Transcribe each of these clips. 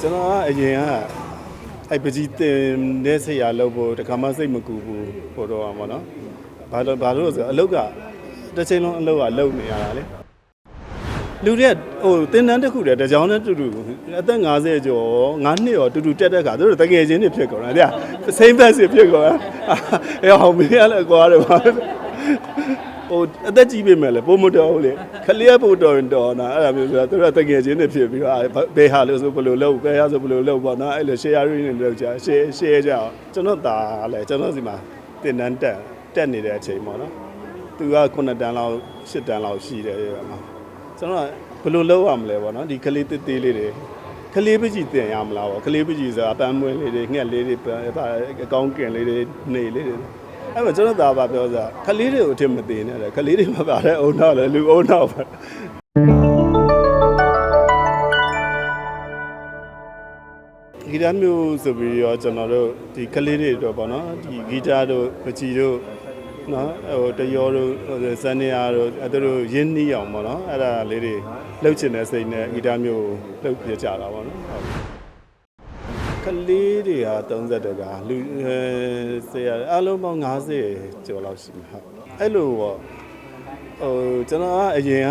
ကျွန်တော်ကအရင်ကအဲ့ပကြီးတင်တဲ့ဆရာလုပ်ဖို့တခါမှစိတ်မကူဘူးဟိုတော့ပါဘောနော်ဘာလို့ဘာလို့လဲဆိုတော့အလုတ်ကတစ်ချိန်လုံးအလုတ်ကလုံနေရတာလေလူတွေကဟိုတင်တန်းတစ်ခုတည်းတကြောင်နဲ့တူတူအသက်50ကျော်9နှစ်ရောတူတူတက်တဲ့ခါသူတို့တကယ်ချင်းတွေဖြစ်ကုန်တာတဲ့စိမ့်ဘက်စီဖြစ်ကုန်တာအဲဟောင်းမင်းရလဲကွာတယ်ပါ ဟိုအသက်ကြီးပြီမဲ့လေပုံမတော်ဘူးလေခလျက်ပို့တော်ရင်တော်နာအဲ့ဒါမျိုးဆိုတော့သူတို့တကယ်ချင်းတွေဖြစ်ပြီးတော့ဘယ်ဟာလို့ဆိုဘယ်လိုလုပ်ဘယ်ဟာဆိုဘယ်လိုလုပ်ပေါ့နော်အဲ့လို share ရင်းနေလုပ်ကြ share share ကြအောင်ကျွန်တော်ตาလဲကျွန်တော်စီမှာတင်တန်းတက်တက်နေတဲ့အချိန်ပေါ့နော်သူက9တန်းလောက်10တန်းလောက်ရှိတယ်အဲ့မှာကျွန်တော်ဘယ်လိုလုပ်ရမလဲပေါ့နော်ဒီကလေးတေးသေးလေးတွေကလေးပကြီးတင်ရမလားပေါ့ကလေးပကြီးဆိုတာအပန်းမွေးလေးတွေငှက်လေးတွေအကောင်းကင်လေးတွေနေလေးတွေ အဲ့မှာကျွန်တော်သားပါပြောစားကလေးတွေကိုအထင်မသေးနဲ့လေကလေးတွေမပါတဲ့အုံနောက်လေလူအုံနောက်ပါဂီတမျိုးဆိုပြီးတော့ကျွန်တော်တို့ဒီကလေးတွေတော့ပေါ့နော်ဒီဂီတတို့ပကြီးတို့နော်ဟိုတယောတို့စန်နီယာတို့အဲတို့ရင်းနှီးအောင်ပေါ့နော်အဲ့ဒါလေးတွေလှုပ်ချင်တဲ့စိတ်နဲ့ဂီတမျိုးလှုပ်ပြကြတာပေါ့နော်ဟုတ် ကလေးတွေက30တကလူအဲဆရာအလုံးပေါင်း90ကျော်လောက်ရှိမှာဟုတ်အဲ့လိုပေါ့ဟိုကျွန်တော်ကအရင်က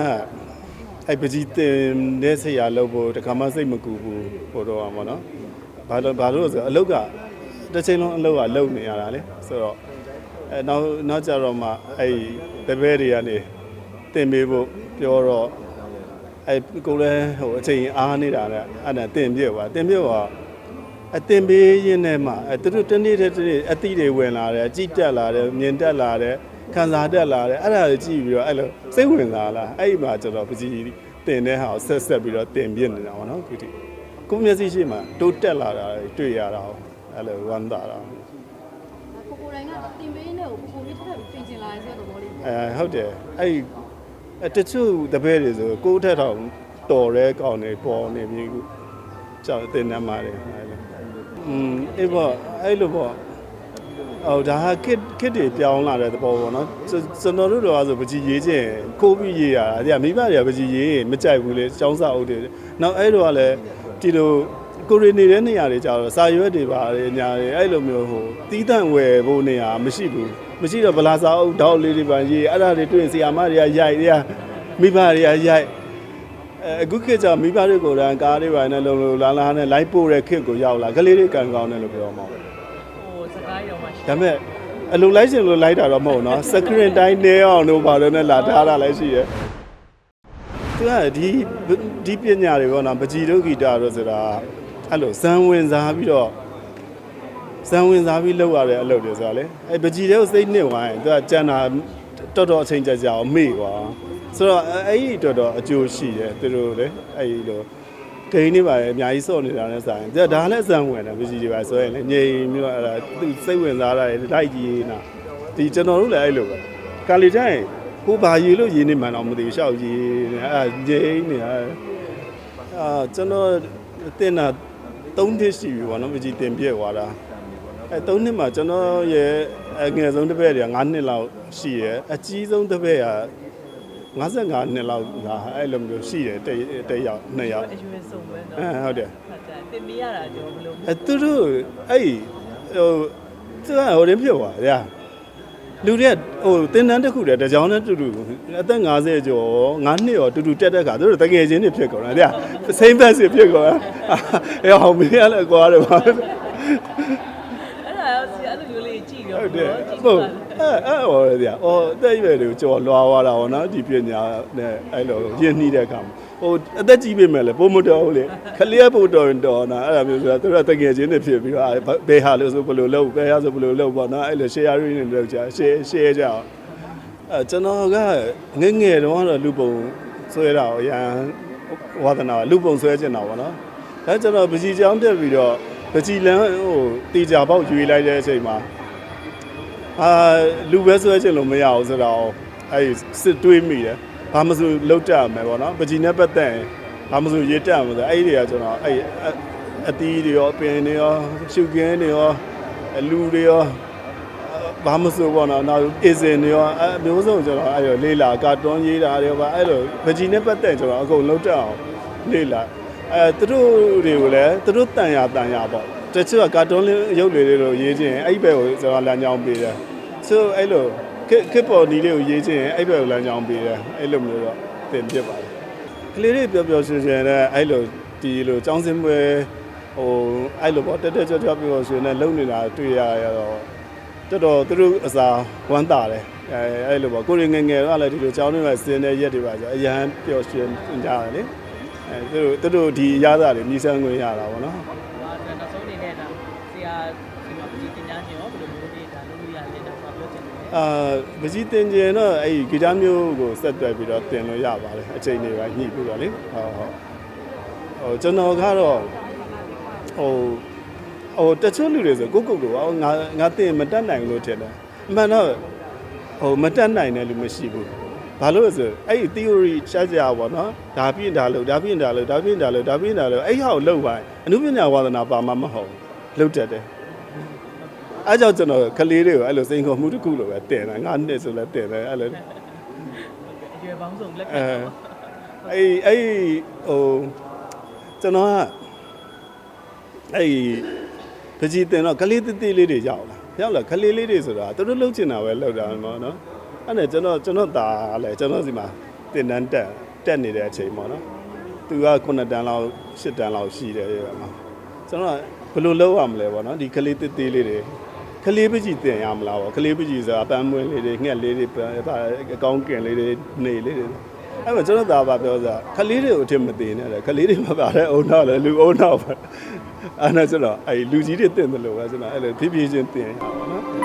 အဲ့ပကြီးတင်တဲ့ဆရာလုပ်ဖို့တခါမှစိတ်မကူဘူးဟိုတော့ပါပေါ့နော်ဘာလို့ဘာလို့လဲဆိုတော့အလုတ်ကတစ်ချိန်လုံးအလုတ်ကလုံနေရတာလေဆိုတော့အဲနောက်နောက်ကြတော့မှအဲ့တပည့်တွေကနေတင်ပေးဖို့ပြောတော့အဲ့ကိုလည်းဟိုအချိန်အားနေတာနဲ့အဲ့ဒါတင်ပြပါတင်ပြပါ အတင်ပေးရင်းနဲ့မှအဲသူတို့တနေ့တည်းတနေ့အတိတွေဝင်လာတယ်အကြည့်တက်လာတယ်မြင်တက်လာတယ်ခံစားတက်လာတယ်အဲ့ဒါကိုကြည့်ပြီးတော့အဲ့လိုစိတ်ဝင်စားလာအဲ့ဒီမှာကျွန်တော်ပကြီးတင်တဲ့ဟာကိုဆက်ဆက်ပြီးတော့တင်ပြနေတာပေါ့နော်ခုထိကိုမျက်စိရှိမှတိုးတက်လာတာတွေ့ရတာအဲ့လိုဝမ်းသာတာကိုကိုတိုင်းကတင်ပေးနေကိုကိုကိုလေးထပ်ထပ်ပြင်ချင်လာတဲ့သဘောလေးအဲဟုတ်တယ်အဲ့ဒီအဲတချို့တပည့်တွေဆိုကိုယ်ထက်တောင်တော်တဲ့ကောင်တွေပေါ်နေပြီခုကြောက်တင်နေမှာလေအဲ့လို อืมအေးပေါ့အဲ့လိုပေါ့ဟိုဒါဟာခစ်ခစ်တွေပြောင်းလာတဲ့သဘောပေါ့နော်ကျွန်တော်တို့တော့ဆိုပကြီးရေးခြင်းကိုပြီးရေးရတာဒီကမိဘတွေကပကြီးရေးမကြိုက်ဘူးလေចောင်းစာအုပ်တွေနောက်အဲ့တော့ကလည်းဒီလိုကိုရီနေတဲ့နေရာတွေကြတော့စာရွက်တွေပါတယ်ညာတွေအဲ့လိုမျိုးဟိုတီးတန့်ဝယ်ဖို့နေရာမရှိဘူးမရှိတော့ဗလာစာအုပ်တောက်လေးတွေပါရေးအဲ့ဒါတွေတွေ့ရင်ဆီယာမတွေကရိုက်တွေကမိဘတွေကရိုက် အဲအခုခေတ်ကျမိဘတွေကိုယ်တိုင်ကားတွေပါနဲ့လုံလုံလာလာနဲ့လိုက်ပို့တဲ့ခေတ်ကိုရောက်လာကလေးတွေကံကောင်းတယ်လို့ပြောမှာပေါ့ဟိုစကားရောမှရှိဒါပေမဲ့အလိုလိုက်ရှင်လိုလိုက်တာတော့မဟုတ်နော်စကရင်တိုင်းနေအောင်လို့ပါတော့နဲ့လာထားတာလည်းရှိတယ်သူကဒီဒီပညာတွေပေါ့နော်ပကြည်တို့ဂီတာတို့ဆိုတာအဲ့လိုဇံဝင်စားပြီးတော့ဇံဝင်စားပြီးလောက်ရတဲ့အလုပ်တွေဆိုတာလေအဲ့ပကြည်တွေကိုစိတ်နှစ်ဝိုင်းသူကကြံတာတော်တော်အချိန်ကြာကြာအောင်မေ့ကွာ ဆိုတော့အဲ့ဒီတော်တော်အကျိုးရှိတယ်သူတို့လေအဲ့ဒီလိုဂိမ်းနေပါလေအများကြီးစော့နေတာနဲ့ဆိုင်ဒါဒါလည်းအဆန်ဝင်တယ်ပကြီးတွေပါဆိုရင်လည်းငြိမ်ပြီးတော့အဲ့ဒါသူစိတ်ဝင်စားတာလေတိုက်ကြီးနာဒီကျွန်တော်တို့လည်းအဲ့လိုပဲကာလီတိုင်းကိုဘာရေလို့ရေနေမှန်းတော့မသိဘူးရှောက်ရေနေအဲ့ဒါငြိမ်နေတာအာကျွန်တော်တင်တာ၃နှစ်ရှိပြီပေါ့နော်ပကြီးတင်ပြည့်သွားတာအဲ၃နှစ်မှာကျွန်တော်ရဲ့အငယ်ဆုံးတစ်ပည့်တွေက9နှစ်လောက်ရှိတယ်အကြီးဆုံးတစ်ပည့်က 55နှစ်လောက်ကအဲ့လိုမျိုးရှိတယ်တစ်တစ်ယောက်နှစ်ယောက်အရွယ်ဆုံးပဲအဲနော်ဟုတ်တယ်ဟုတ်တယ်တင်ပေးရတာကြောဘယ်လိုအဲသူတို့အဲ့ဒီဟိုသူကဟိုရင်ဖြစ်သွားဗျာလူတွေကဟိုတင်တန်းတစ်ခုတည်းတကြောင်နဲ့တူတူအသက်50ကျော်9နှစ်ရောတူတူတက်တဲ့ခါသူတို့တကယ်ချင်းတွေဖြစ်ကုန်တာဗျာစိမ့်ဘက်စီဖြစ်ကုန်တာအဲဟောင်းမင်းရလဲကွာတယ်ပါ အဲ့ဒါရောဆရာအဲ့လိုမျိုးလေးကြည့်ရောဟုတ်တယ်ကြည့်ဟုတ်ပါအဲအဲဟောရဗျာအော်အသက်အရွယ်တွေကိုကြော်လွားသွားတာဟောနော်ဒီပညာနဲ့အဲ့လိုရင်းနှီးတဲ့အခါမှာဟိုအသက်ကြီးပြီမဲ့လေပုံမတော်ဘူးလေခလျက်ပို့တော်ရင်တော်နာအဲ့ဒါမျိုးဆိုတာသူတို့တကယ်ချင်းတွေဖြစ်ပြီးတော့ဘယ်ဟာလို့ဆိုဘယ်လိုလုပ်ဘယ်ဟာဆိုဘယ်လိုလုပ်ပေါ့နော်အဲ့လို share ရင်းနေလုပ်ကြ share share ကြအောင်အဲကျွန်တော်ကငငယ်တုန်းကတော့လူပုံဆွဲတာအရန်ဝါသနာလူပုံဆွဲကျင်တာပေါ့နော်အဲကျွန်တော်ပကြီးချောင်းတက်ပြီးတော့ ပကြီးလန်းဟိုတေချာပေါက်ယူလိုက်တဲ့အချိန်မှာအာလူပဲဆွဲချင်လို့မရဘူးဆိုတော့အဲ့စစ်တွေးမိတယ်ဘာမဆိုလောက်တက်ရမယ်ပေါ့နော်ပကြီးနဲ့ပတ်သက်ရင်ဘာမဆိုရေးတက်ရမယ်ဆိုအဲ့ဒီတွေကကျွန်တော်အဲ့အသီးတွေရောအပင်တွေရောရှုကင်းတွေရောလူတွေရောဘာမဆိုပေါ့နော်နောက်အစင်တွေရောအမျိုးစုံကျွန်တော်အဲ့လိုလေးလာကာတွန်းရေးတာတွေပါအဲ့လိုပကြီးနဲ့ပတ်သက်ကျွန်တော်အကုန်လောက်တက်အောင်လေးလာ အဲသူတို့တွေကိုလည်းသူတို့တန်ရတန်ရပေါ့တချို့ကကာတွန်းလေးရုပ်တွေလေးလိုရေးခြင်းအဲ့ဘက်ကိုကျွန်တော်လမ်းကြောင်းပေးတယ်ဆိုအဲ့လိုခက်ခက်ပေါ်နီးလေးကိုရေးခြင်းအဲ့ဘက်ကိုလမ်းကြောင်းပေးတယ်အဲ့လိုမျိုးတော့တင်ပြပါတယ်ကလေးတွေပျော်ပျော်ရွှင်ရွှင်နဲ့အဲ့လိုဒီလိုចောင်းစင်းပွဲဟိုအဲ့လိုပေါ့တက်တက်ကြွကြွပျော်ပျော်ရွှင်နဲ့လုံနေတာတွေ့ရရတော့တော်တော်သူတို့အစာဝမ်းတာတယ်အဲအဲ့လိုပေါ့ကိုရင်ငယ်ငယ်ကလည်းဒီလိုចောင်းတွေမှာစင်းတဲ့ရက်တွေပါဆိုအရန်ပျော်ရွှင်ကြတယ်လေအဲ သူတို့သူတို့ဒီရသားတွေမြည်ဆန်းခွင့်ရတာပေါ့နော်ဟာကျွန်တော်ဆုံးနေတဲ့ဒါဆရာဒီမှာပြည်တင်ညာရှင်ရောဘယ်လိုမျိုးလေးဒါလုပ်လို့ရလဲတော့ပြောချင်တယ်အာပကြီးတင်ကျင်တော့အဲ့ဒီဂီတမျိုးကိုဆက်သွယ်ပြီးတော့တင်လို့ရပါတယ်အချိန်တွေပါညှိပြီးတော့လေဟုတ်ဟုတ်ဟိုကျွန်တော်ကတော့ဟိုဟိုတချို့လူတွေဆိုကိုယ့်ကိုယ်ကိုဟောငါငါတင်မတက်နိုင်ဘူးလို့ထင်တယ်အမှန်တော့ဟိုမတက်နိုင်တဲ့လူမရှိဘူး ဘာလို့လဲဆိုအဲ့ဒီ theory ချက်ကြပါတော့ဒါပြင်းဒါလို့ဒါပြင်းဒါလို့ဒါပြင်းဒါလို့ဒါပြင်းဒါလို့အဲ့ဟာကိုလောက်ပါအနုပညာဝါသနာပါမှမဟုတ်ဘူးလောက်တတ်တယ်အဲကြောင့်ကျွန်တော်ကလေးတွေကိုအဲ့လိုစိန်ခေါ်မှုတစ်ခုလိုပဲတင်တယ်ငါနှစ်ဆိုလဲတင်တယ်အဲ့လိုအရွယ်ပေါင်းစုံလက်ခံအဲတော့အဲ့အဲ့ဟိုကျွန်တော်ကအဲ့ပကြီးတင်တော့ကလေးတိတိလေးတွေရောက်လာရောက်လာကလေးလေးတွေဆိုတာသူတို့လှုပ်ချင်တာပဲလှုပ်တာပေါ့နော် အဲ့နဲ့ကျွန်တော်ကျွန်တော်ตาလည်းကျွန်တော်စီမှာတင်တန်းတက်တက်နေတဲ့အချိန်ပေါ့နော်သူက9တန်းလောက်10တန်းလောက်ရှိတယ်ရဲ့မှာကျွန်တော်ကဘယ်လိုလုပ်ရမလဲပေါ့နော်ဒီကလေးတိတိလေးတွေကလေးပကြီးတင်ရမလားပေါ့ကလေးပကြီးဆိုတာအပန်းမွေးလေးတွေငှက်လေးတွေပါအကောင်းကင်လေးတွေနေလေးတွေအဲ့မှာကျွန်တော်သားပါပြောစားကလေးတွေကိုအထင်မသေးနဲ့လေကလေးတွေမပါတဲ့အုံနောက်လေလူအုံနောက်ပါအဲ့ဒါကျွန်တော်အဲ့လူကြီးတွေတင်တယ်လို့ပဲကျွန်တော်အဲ့လိုဖြည်းဖြည်းချင်းတင်ရပါတော့နော်